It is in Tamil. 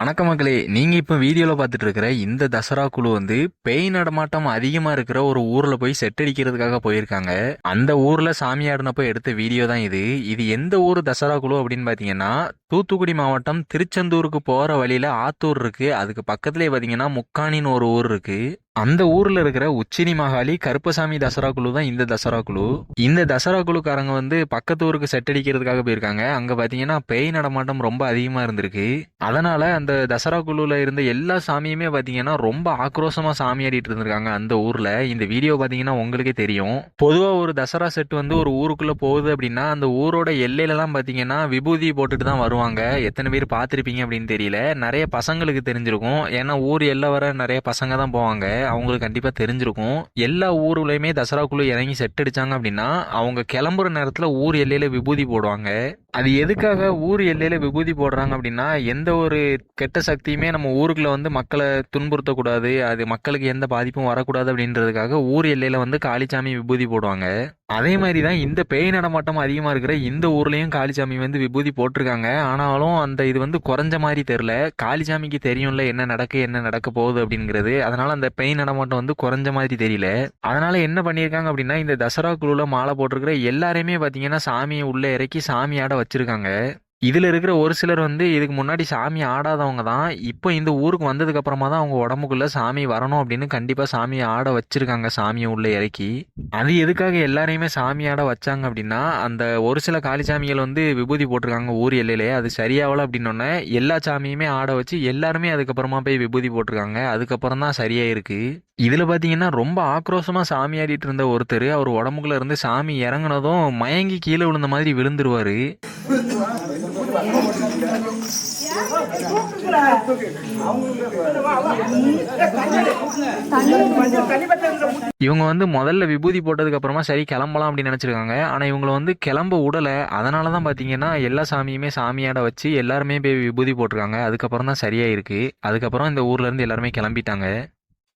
வணக்க மக்களே. நீங்க இப்ப வீடியோல பார்த்துட்டு இருக்கிற இந்த தசரா குழு வந்து பேய் நடமாட்டம் அதிகமா இருக்கிற ஒரு ஊர்ல போய் செட் அடிக்கிறதுக்காக போயிருக்காங்க. அந்த ஊர்ல சாமியாடினப்போ எடுத்த வீடியோ தான் இது. இது எந்த ஊர் தசரா குழு அப்படின்னு பாத்தீங்கன்னா தூத்துக்குடி மாவட்டம் திருச்செந்தூருக்கு போற வழியில ஆத்தூர் இருக்கு. அதுக்கு பக்கத்துலயே பாத்தீங்கன்னா முக்கானின்னு ஒரு ஊர் இருக்கு. அந்த ஊர்ல இருக்கிற உச்சினி மகாலி கருப்பசாமி தசரா குழு தான் இந்த தசரா குழு. இந்த தசரா குழுக்காரங்க வந்து பக்கத்து ஊருக்கு செட் அடிக்கிறதுக்காக போயிருக்காங்க. அங்க பாத்தீங்கன்னா பேய் நடமாட்டம் ரொம்ப அதிகமா இருந்திருக்கு. அதனால அந்த தசரா குழுல இருந்த எல்லா சாமியுமே பாத்தீங்கன்னா ரொம்ப ஆக்ரோஷமா சாமி ஆடிட்டு இருந்திருக்காங்க அந்த ஊர்ல. இந்த வீடியோ பாத்தீங்கன்னா உங்களுக்கே தெரியும். பொதுவா ஒரு தசரா செட் வந்து ஒரு ஊருக்குள்ள போகுது அப்படின்னா அந்த ஊரோட எல்லையில எல்லாம் பாத்தீங்கன்னா விபூதி போட்டுட்டு தான் வருவாங்க. எத்தனை பேர் பார்த்துருப்பீங்க அப்படின்னு தெரியல. நிறைய பசங்களுக்கு தெரிஞ்சிருக்கும். ஏன்னா ஊர் எல்லை வர நிறைய பசங்க தான் போவாங்க. அவங்களுக்கு கண்டிப்பாக தெரிஞ்சிருக்கும். எல்லா ஊர்லயுமே தசராக்குள்ளே இறங்கி செட் அடித்தாங்க அப்படின்னா அவங்க கிளம்புற நேரத்தில் ஊர் எல்லையில் விபூதி போடுவாங்க. அது எதுக்காக ஊர் எல்லையில் விபூதி போடுறாங்க அப்படின்னா எந்த ஒரு கெட்ட சக்தியுமே நம்ம ஊருக்குள்ள வந்து மக்களை துன்புறுத்தக்கூடாது. அது மக்களுக்கு எந்த பாதிப்பும் வரக்கூடாது அப்படின்றதுக்காக ஊர் எல்லையில் வந்து காளிச்சாமி விபூதி போடுவாங்க. அதே மாதிரி தான் இந்த பேய் நடமாட்டம் அதிகமாக இருக்கிற இந்த ஊர்லேயும் காளிசாமி வந்து விபூதி போட்டிருக்காங்க. ஆனாலும் அந்த இது வந்து குறைஞ்ச மாதிரி தெரியல. காளிசாமிக்கு தெரியும்ல என்ன நடக்கு என்ன நடக்க போகுது அப்படிங்கிறது. அதனால அந்த பேய் நடமாட்டம் வந்து குறைஞ்ச மாதிரி தெரியல. அதனால என்ன பண்ணியிருக்காங்க அப்படின்னா இந்த தசரா குழுவில் மாலை போட்டிருக்கிற எல்லாரையுமே பார்த்தீங்கன்னா சாமியை உள்ளே இறக்கி சாமியாட வச்சிருக்காங்க. இதில் இருக்கிற ஒரு சிலர் வந்து இதுக்கு முன்னாடி சாமி ஆடாதவங்க தான். இப்போ இந்த ஊருக்கு வந்ததுக்கு அப்புறமா தான் அவங்க உடம்புக்குள்ள சாமி வரணும் அப்படின்னு கண்டிப்பாக சாமியை ஆட வச்சுருக்காங்க சாமியை உள்ளே இறக்கி. அது எதுக்காக எல்லாரையுமே சாமி ஆட வச்சாங்க அப்படின்னா அந்த ஒரு சில காளி சாமிகள் வந்து விபூதி போட்டிருக்காங்க ஊர் எல்லையிலே அது சரியாகல அப்படின்னோடனே எல்லா சாமியுமே ஆட வச்சு எல்லாருமே அதுக்கப்புறமா போய் விபூதி போட்டிருக்காங்க. அதுக்கப்புறம் தான் சரியாயிருக்கு. இதில் பார்த்தீங்கன்னா ரொம்ப ஆக்ரோஷமாக சாமி ஆடிட்டு இருந்த ஒருத்தர் அவர் உடம்புக்குள்ள இருந்து சாமி இறங்குனதும் மயங்கி கீழே விழுந்த மாதிரி விழுந்துருவாரு. இவங்க வந்து முதல்ல விபூதி போட்டதுக்கு அப்புறமா சரி கிளம்பலாம் அப்படின்னு நினைச்சிருக்காங்க. ஆனா இவங்களை வந்து கிளம்ப விடல அதனால தான் பாத்தீங்கன்னா எல்லா சாமியுமே சாமியாட வச்சு எல்லாருமே போய் விபூதி போட்டிருக்காங்க. அதுக்கப்புறம் தான் சரியாயிருக்கு. அதுக்கப்புறம் இந்த ஊர்ல இருந்து எல்லாருமே கிளம்பிட்டாங்க.